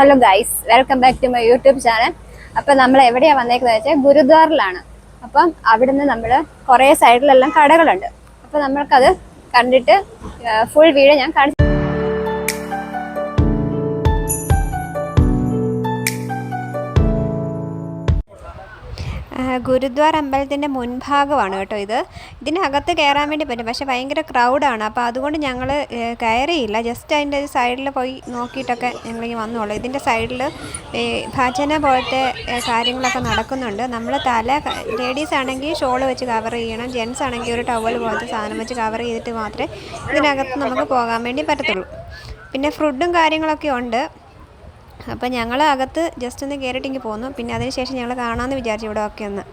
Hello guys welcome back to my YouTube channel. അപ്പം നമ്മൾ എവിടെയാണ് വന്നേക്കുന്നത് വെച്ചാൽ ഗുരുദ്വാറിലാണ്. അപ്പം അവിടുന്ന് നമ്മൾ കുറേ സൈഡിലെല്ലാം കടകളുണ്ട്. അപ്പം നമ്മൾക്കത് കണ്ടിട്ട് ഫുൾ വീഡിയോ ഞാൻ കാണിച്ചു ഗുരുദ്വാർ അമ്പലത്തിന്റെ മുൻഭാഗമാണ് കേട്ടോ ഇത്. ഇതിനകത്ത് കയറാൻ വേണ്ടി പറ്റും. പക്ഷേ ഭയങ്കര ക്രൗഡാണ് അപ്പോൾ അതുകൊണ്ട് ഞങ്ങൾ കയറിയില്ല. ജസ്റ്റ് അതിന്റെ സൈഡിൽ പോയി നോക്കിയിട്ടൊക്കെ ഞങ്ങൾ ഈ വന്നോളൂ. ഇതിന്റെ സൈഡിൽ ഭജന പോലത്തെ കാര്യങ്ങളൊക്കെ നടക്കുന്നുണ്ട്. നമ്മൾ തല ലേഡീസ് ആണെങ്കിൽ ഷോൾ വെച്ച് കവർ ചെയ്യണം. ജെൻസ് ആണെങ്കിൽ ഒരു ടവൽ പോലത്തെ സാധനം വെച്ച് കവർ ചെയ്തിട്ട് മാത്രമേ ഇതിനകത്ത് നമുക്ക് പോകാൻ വേണ്ടി പറ്റത്തുള്ളൂ. പിന്നെ ഫുഡും കാര്യങ്ങളൊക്കെ ഉണ്ട്. അപ്പം ഞങ്ങൾ അകത്ത് ജസ്റ്റ് ഒന്ന് കയറിയിട്ട് ഇങ്ങ് പോന്നു. പിന്നെ അതിനുശേഷം ഞങ്ങൾ കാണാമെന്ന് വിചാരിച്ചു ഇവിടെ ഒക്കെ ഒന്ന്.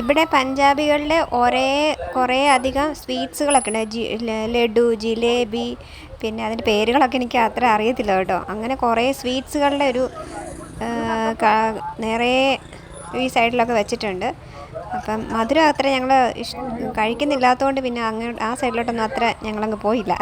ഇവിടെ പഞ്ചാബികളുടെ ഒരേ കുറേ അധികം സ്വീറ്റ്സുകളൊക്കെ ഉണ്ട്. ജി ലഡു ജിലേബി പിന്നെ അതിന്റെ പേരുകളൊക്കെ എനിക്ക് അത്ര അറിയത്തില്ല കേട്ടോ. അങ്ങനെ കുറേ സ്വീറ്റ്സുകളുടെ ഒരു നിറയെ ഈ സൈഡിലൊക്കെ വെച്ചിട്ടുണ്ട്. അപ്പം മധുരം അത്ര ഞങ്ങൾ കഴിക്കുന്നില്ലാത്തതുകൊണ്ട് പിന്നെ അങ്ങ് ആ സൈഡിലോട്ടൊന്നും അത്ര ഞങ്ങളങ്ങ് പോയില്ല.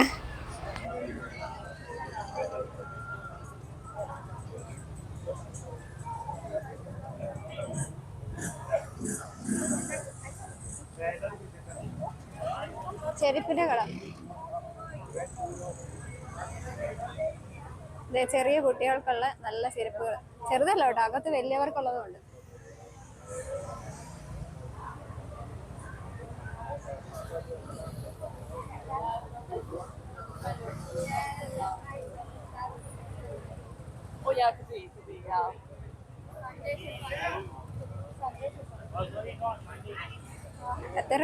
ചെറിയ കുട്ടികൾക്കുള്ള നല്ല ചെരുപ്പുകൾ ചെറുതല്ല കേട്ടോ അകത്ത് വലിയവർക്കുള്ളതും ഉണ്ട്. എത്ര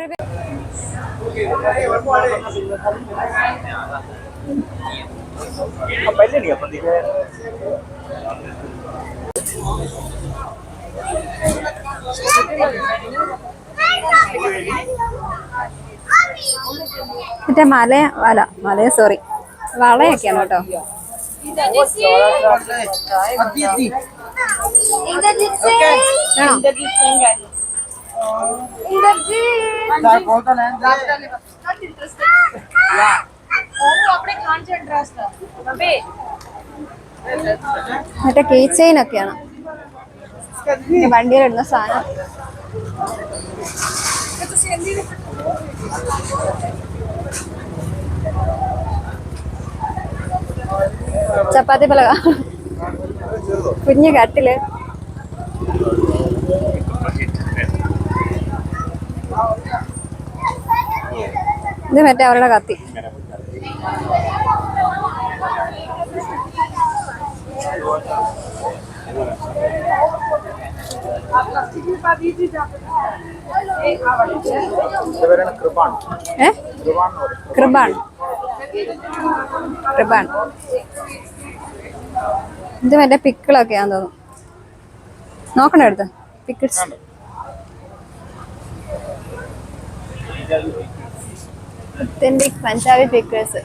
മറ്റേ മല വല മല സോറി വളയൊക്കെയാണ് കേട്ടോ. ആണോ മറ്റേ കീ ചെയിൻ ഒക്കെയാണ് വണ്ടിയിലിടുന്ന സാധനം. ചപ്പാത്തി പലക. കുഞ്ഞു കട്ടിൽ. ഇത് മറ്റേ അവരുടെ കത്തി. ഇത് മറ്റേ പിക്കിളൊക്കെയാന്ന് തോന്നുന്നു. നോക്കണ എടുത്ത്. പിക്കിൾസ് ഒത്തന്റിക് പഞ്ചാബി പിക്കിൾസ്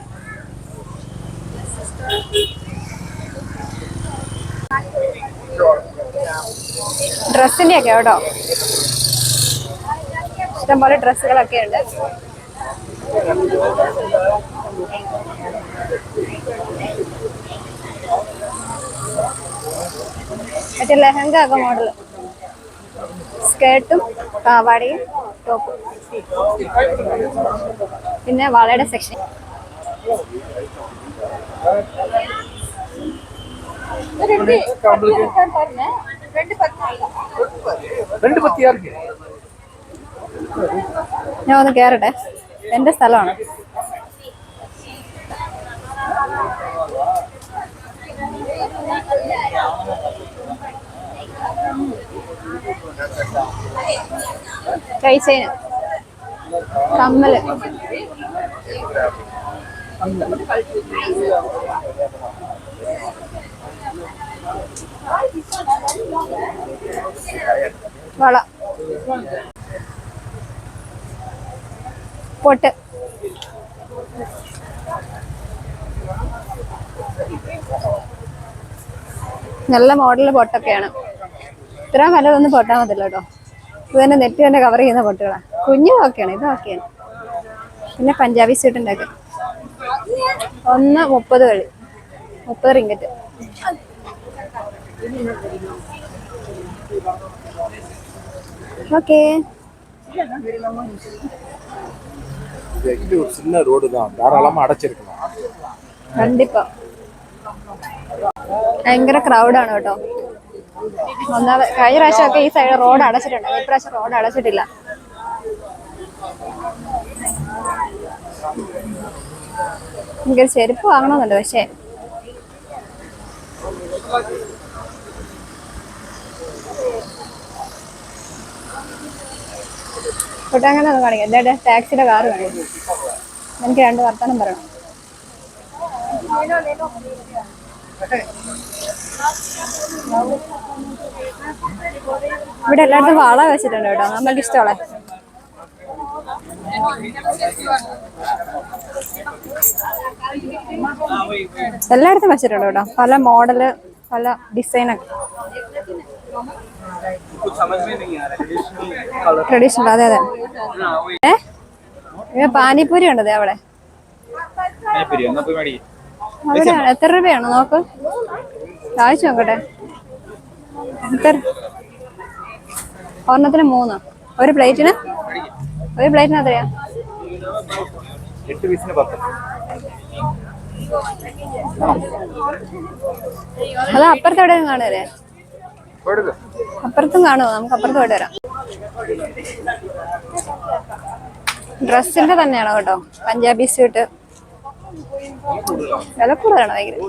ഡ്രസ്സിന്റെ ഒക്കെ കേട്ടോ ഇഷ്ടംപോലെ ഡ്രസ്സുകളൊക്കെ ഉണ്ട്. മറ്റേ ലെഹങ്ക ഒക്കെ മോഡൽ സ്കേർട്ടും പാവാടയും ടോപ്പും. പിന്നെ വളയുടെ സെക്ഷൻ ഞാൻ ഒന്ന് കേറട്ടെ. എന്റെ സ്ഥലമാണ്. കൈ കമ്മൽ. വള. പൊട്ട്. നല്ല മോഡൽ പൊട്ടൊക്കെയാണ്. ഇത്ര വലുതൊന്നും പൊട്ടാൻ പറ്റില്ല കേട്ടോ ഇത് തന്നെ നെറ്റ് തന്നെ കവർ ചെയ്യുന്ന പൊട്ടുകളാണ് കുഞ്ഞു ഓക്കെയാണ് ഇത് ഓക്കെയാണ് പിന്നെ പഞ്ചാബി സ്വീറ്റ് ഉണ്ടാക്കി ഒന്ന് മുപ്പത് കളി മുപ്പത് റിങ്കറ്റ് ஓகே இது ஒரு சின்ன ரோடு தான் தாராளமா அடைச்சிருக்கலாம் കണ്ടിപ്പോ ഭയങ്കര ക്രൗഡാണ് കേട്ടോ ഒന്നാമത് കഴിഞ്ഞ പ്രാവശ്യമൊക്കെ ഈ സൈഡ് റോഡ് അടച്ചിട്ടുണ്ട്. ഈ പ്രാവശ്യം റോഡ് അടച്ചിട്ടില്ല. എനിക്കൊരു ചെരുപ്പ് വാങ്ങണമെന്നുണ്ട് പക്ഷേ. കുട്ടങ്ങനെ ഒന്ന് കാണിക്കാം. എന്റെ ടാക്സിയുടെ കാറ് കാണിക്കും എനിക്ക് രണ്ട് വർത്തമാനം പറയണം. ഇവിടെ എല്ലായിടത്തും വള വെച്ചിട്ടുണ്ട് കേട്ടോ. നമ്മൾക്ക് ഇഷ്ടമുള്ള. എല്ലായിടത്തും വെച്ചിട്ടുണ്ട് കേട്ടോ. പല മോഡൽ പല ഡിസൈനൊക്കെ ട്രഡീഷണൽ അതെ അതെ. ഏ? പാനിപ്പൂരി ഉണ്ട് ദേ അവിടെ? അവിടെ എത്ര രൂപയാണ് നോക്ക്? വായിച്ചു നോക്കട്ടെ. എത്ര? ഒരെണ്ണത്തിന് മൂന്ന്. ഒരു പ്ലേറ്റിന്? ഒരു പ്ലേറ്റിന് എത്രയാ? അത് അപ്പുറത്ത് എവിടെയും കാണുമല്ലേ അപ്പുറത്തും കാണുമോ നമുക്ക് അപ്പുറത്ത് പോയിട്ട് വരാം. ഡ്രസ്സിന്റെ തന്നെയാണോ കേട്ടോ? പഞ്ചാബി സ്യൂട്ട്. വില കൂടുതലാണ് ഭയങ്കര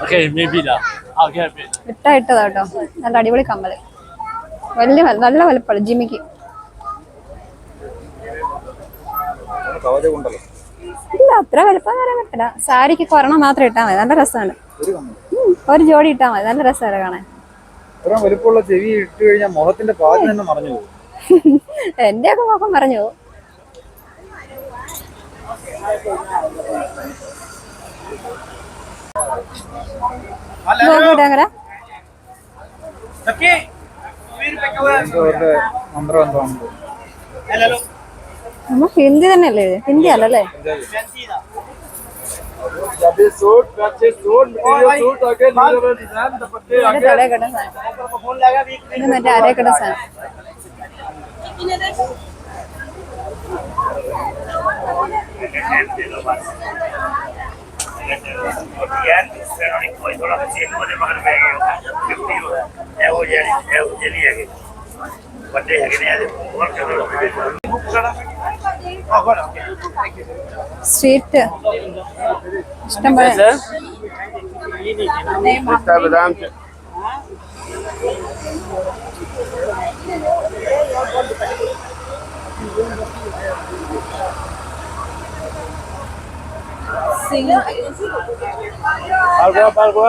Okay, maybe lah. I'll get a bit. ഇട്ടാ ഇട്ടതാ കേട്ടോ നല്ല അടിപൊളി കമ്മൽ വലിയ നല്ല വലപ്പാട് ജിമിക്ക് ഇല്ല അത്ര വലുപ്പം വരാൻ പറ്റില്ല. സാരിക്ക് കൊറോണ മാത്രം ഇട്ടാൽ മതി. നല്ല രസമാണ്. ഒരു ജോഡി ഇട്ടാൽ മതി. നല്ല രസമാണ് കാണാൻ. വലിപ്പമുള്ള ചെവി ഇട്ട് കഴിഞ്ഞാൽ മുഖത്തിന്റെ പാതി തന്നെ മറഞ്ഞു പോകും. എന്റെ ഒക്കെ മുഖം മറഞ്ഞു പോകും. മന്ത്രം എന്താണെന്ന് നമ്മ ഹിന്ദി തന്നെയല്ലേ? ഇത്? ഹിന്ദി അല്ലല്ലേ തലയിൽ കിടന്ന സാധനം ഇത് മറ്റേ അരയിൽ കിടന്ന സാധനം സ്വീറ്റ് ഇഷ്ടം പോലെ പാൽഗോവ പാൽഗോവ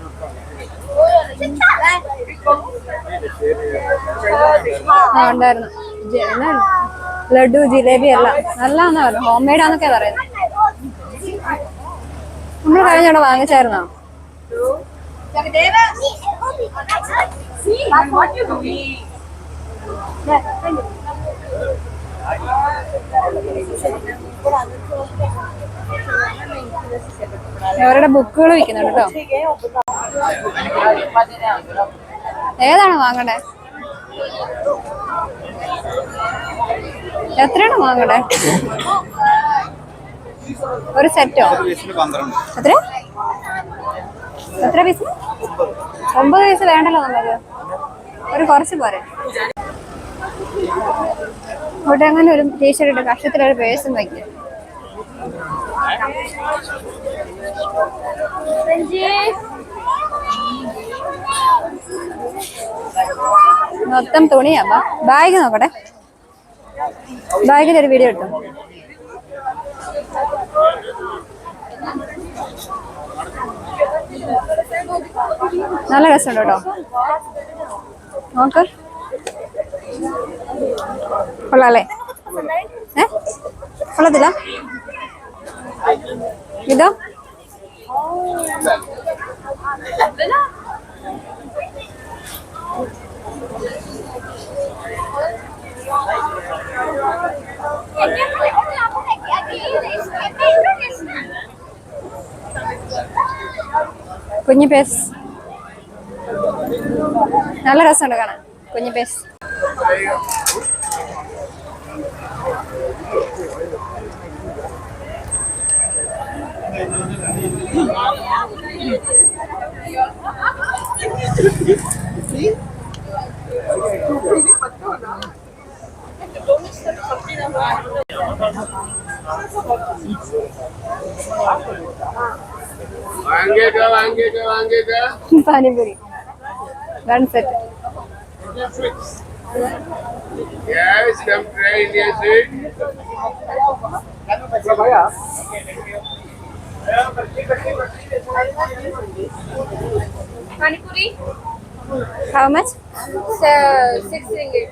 ഉണ്ടായിരുന്നു? ലഡു ജിലേബി എല്ലാം. നല്ലതാന്ന് പറഞ്ഞു ഹോം മെയ്ഡ് ആന്നൊക്കെ പറയുന്നത് നമ്മൾ കഴിഞ്ഞോടെ വാങ്ങിച്ചായിരുന്നോ? അവരുടെ ബുക്കുകൾ വിൽക്കുന്നുണ്ട് കേട്ടോ. ഏതാണ് വാങ്ങണേ? എത്രയാണ് വാങ്ങണേ? ഒരു സെറ്റോ? എത്ര എത്ര പീസ് ഒമ്പത് പീസ് വേണ്ടല്ലോ നമുക്ക്. ഒരു കുറച്ച് പോരെ. ഇവിടെ അങ്ങനെ ഒരു ടീഷർട്ട് ഇട്ട് കഷ്ടത്തിലൊരു പേഴ്സും വയ്ക്കും മൊത്തം തുണിയാ ബാഗ് നോക്കട്ടെ. ബാഗിന്റെ ഒരു വീഡിയോ ഇട്ടു. നല്ല രസമുണ്ട് കേട്ടോ. നോക്ക്. കൊള്ളാല്ലേ ഏ? കൊള്ളത്തില്ല ഇതോ കുഞ്ഞു പേസ്. നല്ല രസമുണ്ട് കാണാൻ. കുഞ്ഞു പേസ്. വാങ്ങിയേക്ക വാങ്ങിയേക്ക വാങ്ങിയേക്ക Panipuri one set Yes, come try Indian sweet. How much six ringgit.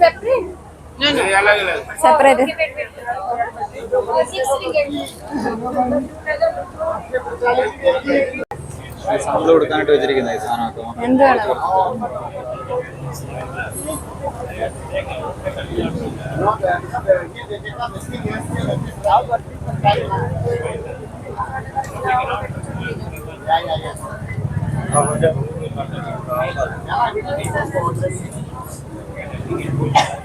Separate? Separate sample കൊടുക്കാനായിട്ട് വെച്ചിരിക്കുന്ന സാധനമൊക്കെ എന്താണ്? Thank you.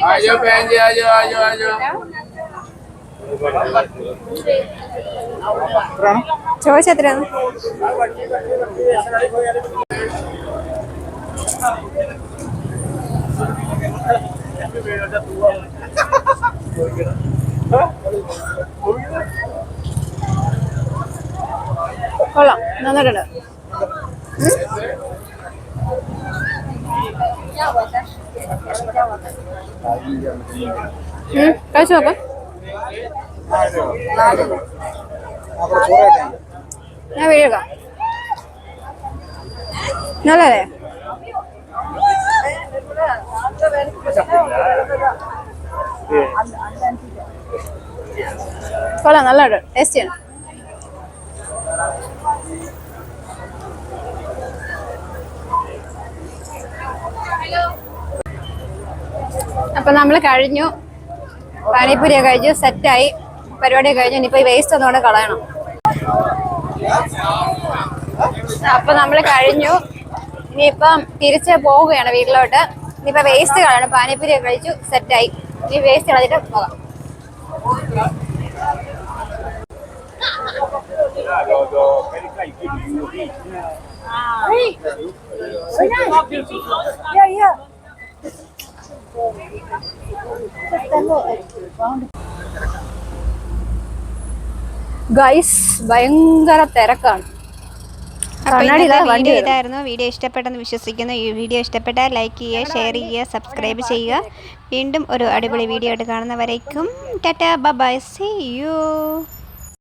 આજો બેન જી આજો આજો આજો ત્રણ છ છે ત્રણ കൊള്ളാം. നന്നായിട്ടുണ്ട് കഴിച്ചു നോക്കാം. ഞാൻ വീഴുക. നല്ലതേ കൊള്ളാം നല്ല ടേസ്റ്റ് ചെയ്യണം അപ്പൊ നമ്മൾ കഴിഞ്ഞു. പാനിപ്പൂരിയൊക്കെ കഴിച്ചു സെറ്റായി പരിപാടി കഴിഞ്ഞു. ഇനിയിപ്പോ ഈ വേസ്റ്റ് ഒന്നുകൂടെ കളയണം. അപ്പൊ നമ്മൾ കഴിഞ്ഞു. ഇനിയിപ്പം തിരിച്ച് പോവുകയാണ് വീട്ടിലോട്ട്. ഇനിയിപ്പോ വേസ്റ്റ് കളയണം പാനിപ്പൂരിയൊക്കെ കഴിച്ചു സെറ്റായി ഇനി വേസ്റ്റ് കളഞ്ഞിട്ട് പോകാം ഗൈസ് ഭയങ്കര തിരക്കാണ് അപ്പോൾ കണ്ണാടി ഇതാ ഇന്നത്തെ വണ്ടി വീഡിയോ. ഇതായിരുന്നു. വീഡിയോ ഇഷ്ടപ്പെട്ടെന്ന് വിശ്വസിക്കുന്നു. ഈ വീഡിയോ ഇഷ്ടപ്പെട്ടാൽ ലൈക്ക് ചെയ്യുക ഷെയർ ചെയ്യുക സബ്സ്ക്രൈബ് ചെയ്യുക. വീണ്ടും ഒരു അടിപൊളി വീഡിയോ ആയിട്ട് കാണുന്നവരേക്കും. Tata bye see you